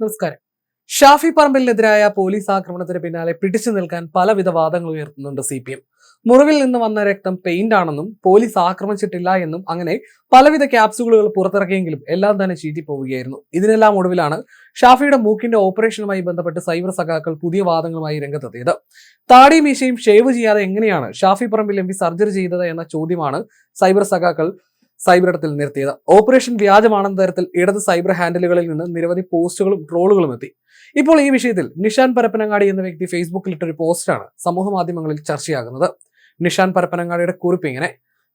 നമസ്കാരം. ഷാഫി പറമ്പലിനെതിരായ പോലീസ് ആക്രമണത്തിന് പിന്നാലെ പിടിച്ചു നിൽക്കാൻ പലവിധ വാദങ്ങൾ ഉയർത്തുന്നുണ്ട് സി പി എം മുറിവിൽ നിന്ന് വന്ന രക്തം പെയിന്റ് ആണെന്നും പോലീസ് ആക്രമിച്ചിട്ടില്ല എന്നും അങ്ങനെ പലവിധ ക്യാപ്സുകളുകൾ പുറത്തിറക്കിയെങ്കിലും എല്ലാം തന്നെ ചീറ്റിപ്പോവുകയായിരുന്നു. ഇതിനെല്ലാം ഒടുവിലാണ് ഷാഫിയുടെ മൂക്കിന്റെ ഓപ്പറേഷനുമായി ബന്ധപ്പെട്ട് സൈബർ സഖാക്കൾ പുതിയ വാദങ്ങളുമായി രംഗത്തെത്തിയത്. താടി മീശയും ഷേവ് ചെയ്യാതെ എങ്ങനെയാണ് ഷാഫി പറമ്പിൽ എം സർജറി ചെയ്തത് എന്ന ചോദ്യമാണ് സൈബർ സഖാക്കൾ സൈബറിടത്തിൽ നിർത്തിയത്. ഓപ്പറേഷൻ വ്യാജമാണെന്ന തരത്തിൽ ഇടത് സൈബർ ഹാൻഡിലുകളിൽ നിന്ന് നിരവധി പോസ്റ്റുകളും ട്രോളുകളും എത്തി. ഇപ്പോൾ ഈ വിഷയത്തിൽ നിഷാൻ പരപ്പനങ്ങാടി എന്ന വ്യക്തി ഫേസ്ബുക്കിൽ ഇട്ടൊരു പോസ്റ്റാണ് സമൂഹ മാധ്യമങ്ങളിൽ ചർച്ചയാകുന്നത്. നിഷാൻ പരപ്പനങ്ങാടിയുടെ കുറിപ്പ് ഇങ്ങനെ.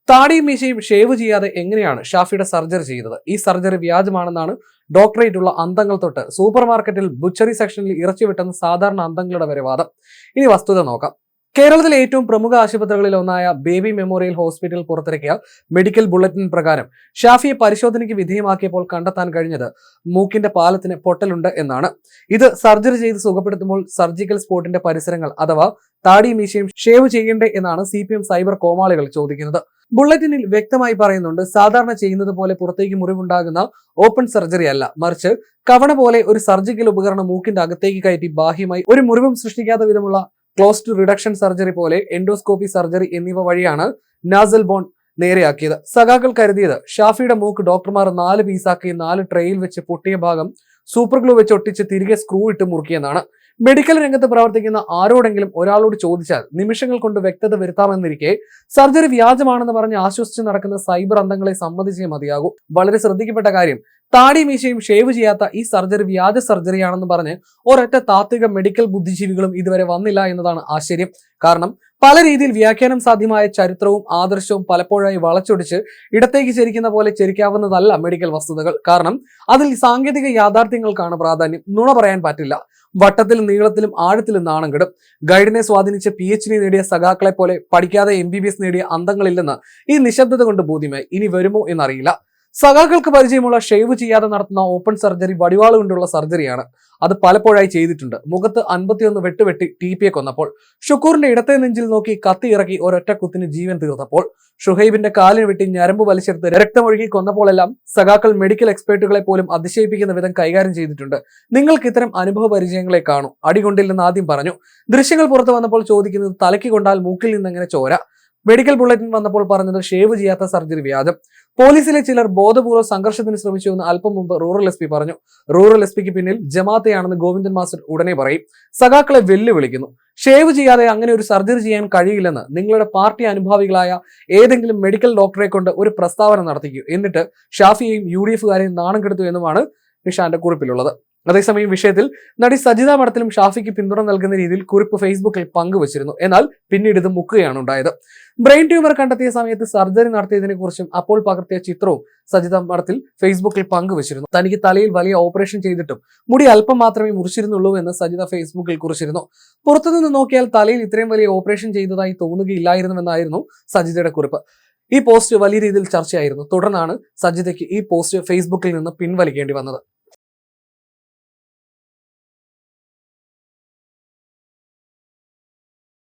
താടിയും മീശയും ഷേവ് ചെയ്യാതെ എങ്ങനെയാണ് ഷാഫിയുടെ സർജറി ചെയ്തത്? ഈ സർജറി വ്യാജമാണെന്നാണ് ഡോക്ടറേറ്റ് ഉള്ള അന്തങ്ങൾ തൊട്ട് സൂപ്പർ മാർക്കറ്റിൽ ബുച്ചറി സെക്ഷനിൽ ഇറച്ചി വിട്ടെന്ന് സാധാരണ അന്തങ്ങളുടെ വരെ വാദം. ഇനി വസ്തുത നോക്കാം. കേരളത്തിലെ ഏറ്റവും പ്രമുഖ ആശുപത്രികളിൽ ഒന്നായ ബേബി മെമ്മോറിയൽ ഹോസ്പിറ്റൽ പുറത്തിറക്കിയ മെഡിക്കൽ ബുള്ളറ്റിൻ പ്രകാരം ഷാഫിയെ പരിശോധനയ്ക്ക് വിധേയമാക്കിയപ്പോൾ കണ്ടെത്താൻ കഴിഞ്ഞത് മൂക്കിന്റെ പാലത്തിന് പൊട്ടലുണ്ട് എന്നാണ്. ഇത് സർജറി ചെയ്ത് സുഖപ്പെടുത്തുമ്പോൾ സർജിക്കൽ സ്പോട്ടിന്റെ പരിസരങ്ങൾ അഥവാ താടി മീശയും ഷേവ് ചെയ്യണ്ടേ എന്നാണ് സി സൈബർ കോമാളികൾ ചോദിക്കുന്നത്. ബുള്ളറ്റിനിൽ വ്യക്തമായി പറയുന്നുണ്ട് സാധാരണ ചെയ്യുന്നത് പോലെ പുറത്തേക്ക് മുറിവുണ്ടാകുന്ന ഓപ്പൺ സർജറി അല്ല. മറിച്ച് കവണ പോലെ ഒരു സർജിക്കൽ ഉപകരണം മൂക്കിന്റെ അകത്തേക്ക് കയറ്റി ബാഹ്യമായി ഒരു മുറിവും സൃഷ്ടിക്കാത്ത വിധമുള്ള ക്ലോസ് ടു റിഡക്ഷൻ സർജറി പോലെ എൻഡോസ്കോപ്പി സർജറി എന്നിവ വഴിയാണ് നാസൽ ബോൺ നേരെയാക്കിയത്. സഖാക്കൾ കരുതിയത് ഷാഫിയുടെ മൂക്ക് ഡോക്ടർമാർ നാല് പീസാക്കി നാല് ട്രെയിൽ വെച്ച് പൊട്ടിയ ഭാഗം സൂപ്പർ ഗ്ലൂ വെച്ച് ഒട്ടിച്ച് തിരികെ സ്ക്രൂ ഇട്ട് മുറുക്കിയെന്നാണ്. മെഡിക്കൽ രംഗത്ത് പ്രവർത്തിക്കുന്ന ആരോടെങ്കിലും ഒരാളോട് ചോദിച്ചാൽ നിമിഷങ്ങൾ കൊണ്ട് വ്യക്തത വരുത്താമെന്നിരിക്കെ സർജറി വ്യാജമാണെന്ന് പറഞ്ഞ് ആശ്വസിച്ച് നടക്കുന്ന സൈബർ അന്തങ്ങളെ സമ്മതിച്ചേ മതിയാകൂ. വളരെ ശ്രദ്ധിക്കപ്പെട്ട കാര്യം താടി മീശയും ഷേവ് ചെയ്യാത്ത ഈ സർജറി വ്യാജ സർജറിയാണെന്ന് പറഞ്ഞ് ഒരൊറ്റ താത്വിക മെഡിക്കൽ ബുദ്ധിജീവികളും ഇതുവരെ വന്നില്ല എന്നതാണ് ആശ്ചര്യം. കാരണം പല രീതിയിൽ വ്യാഖ്യാനം സാധ്യമായ ചരിത്രവും ആദർശവും പലപ്പോഴായി വളച്ചൊടിച്ച് ഇടത്തേക്ക് ചരിക്കുന്ന പോലെ ചരിക്കാവുന്നതല്ല മെഡിക്കൽ വസ്തുതകൾ. കാരണം അതിൽ സാങ്കേതിക യാഥാർത്ഥ്യങ്ങൾക്കാണ് പ്രാധാന്യം. നുണ പറയാൻ പറ്റില്ല. വട്ടത്തിലും നീളത്തിലും ആഴത്തിലും നാണം ഗൈഡിനെ സ്വാധീനിച്ച് പി എച്ച് ഡി നേടിയ സഖാക്കളെ പോലെ പഠിക്കാതെ എം ബി ബി എസ് നേടിയ അന്തങ്ങളില്ലെന്ന് ഈ നിശബ്ദത കൊണ്ട് ബോധ്യമായി. ഇനി വരുമോ എന്നറിയില്ല. സഖാക്കൾക്ക് പരിചയമുള്ള ഷേവ് ചെയ്യാതെ നടത്തുന്ന ഓപ്പൺ സർജറി വടിവാൾ കൊണ്ടുള്ള സർജറിയാണ്. അത് പലപ്പോഴായി ചെയ്തിട്ടുണ്ട്. മുഖത്ത് അൻപത്തിയൊന്ന് വെട്ടുവെട്ടി ടി പിയെ കൊന്നപ്പോൾ ഷുക്കൂറിന്റെ ഇടത്തെ നെഞ്ചിൽ നോക്കി കത്തി ഇറക്കി ഒരൊറ്റ കുത്തിന് ജീവൻ തീർത്തപ്പോൾ ഷുഹൈബിന്റെ കാലിന് വെട്ടി ഞരമ്പ് വലിച്ചെടുത്ത് രക്തമൊഴുകി കൊന്നപ്പോഴെല്ലാം സഖാക്കൾ മെഡിക്കൽ എക്സ്പേർട്ടുകളെ പോലും അതിശയിപ്പിക്കുന്ന വിധം കൈകാര്യം ചെയ്തിട്ടുണ്ട്. നിങ്ങൾക്ക് ഇത്തരം അനുഭവ പരിചയങ്ങളെ കാണൂ. അടികൊണ്ടില്ലെന്ന് ആദ്യം പറഞ്ഞു ദൃശ്യങ്ങൾ പുറത്തു വന്നപ്പോൾ ചോദിക്കുന്നത് തലയ്ക്ക് കൊണ്ടാൽ മൂക്കിൽ നിന്ന് എങ്ങനെ ചോര? മെഡിക്കൽ ബുള്ളറ്റിൻ വന്നപ്പോൾ പറഞ്ഞത് ഷേവ് ചെയ്യാത്ത സർജറി വ്യാജം. പോലീസിലെ ചിലർ ബോധപൂർവ സംഘർഷത്തിന് ശ്രമിച്ചുവെന്ന് അല്പം മുമ്പ് റൂറൽ എസ് പറഞ്ഞു. റൂറൽ എസ് പിക്ക് പിന്നിൽ ജമാത്തയാണെന്ന് ഗോവിന്ദൻ മാസ്റ്റർ ഉടനെ പറയും. സഖാക്കളെ വെല്ലുവിളിക്കുന്നു. ഷേവ് ചെയ്യാതെ അങ്ങനെ ഒരു സർജറി ചെയ്യാൻ കഴിയില്ലെന്ന് നിങ്ങളുടെ പാർട്ടി അനുഭാവികളായ ഏതെങ്കിലും മെഡിക്കൽ ഡോക്ടറെ കൊണ്ട് ഒരു പ്രസ്താവന നടത്തിക്കൂ. എന്നിട്ട് ഷാഫിയെയും യു ഡി എഫുകാരെയും നാണം കെടുത്തു എന്നുമാണ് നിഷാന്റെ കുറിപ്പിലുള്ളത്. അതേസമയം വിഷയത്തിൽ നടി സജിത മഠത്തിലും ഷാഫിക്ക് പിന്തുണ നൽകുന്ന രീതിയിൽ കുറിപ്പ് ഫേസ്ബുക്കിൽ പങ്കുവച്ചിരുന്നു. എന്നാൽ പിന്നീട് ഇത് മുക്കുകയാണ് ഉണ്ടായത്. ബ്രെയിൻ ട്യൂമർ കണ്ടെത്തിയ സമയത്ത് സർജറി നടത്തിയതിനെ കുറിച്ചും അപ്പോൾ പകർത്തിയ ചിത്രവും സജിത മഠത്തിൽ ഫേസ്ബുക്കിൽ പങ്കുവച്ചിരുന്നു. തനിക്ക് തലയിൽ വലിയ ഓപ്പറേഷൻ ചെയ്തിട്ടും മുടി അല്പം മാത്രമേ മുറിച്ചിരുന്നുള്ളൂ എന്ന് സജിത ഫേസ്ബുക്കിൽ കുറിച്ചിരുന്നു. പുറത്തുനിന്ന് നോക്കിയാൽ തലയിൽ ഇത്രയും വലിയ ഓപ്പറേഷൻ ചെയ്തതായി തോന്നുകയില്ലായിരുന്നുവെന്നായിരുന്നു സജിതയുടെ കുറിപ്പ്. ഈ പോസ്റ്റ് വലിയ രീതിയിൽ ചർച്ചയായിരുന്നു. തുടർന്നാണ് സജിതയ്ക്ക് ഈ പോസ്റ്റ് ഫേസ്ബുക്കിൽ നിന്ന് പിൻവലിക്കേണ്ടി വന്നത്.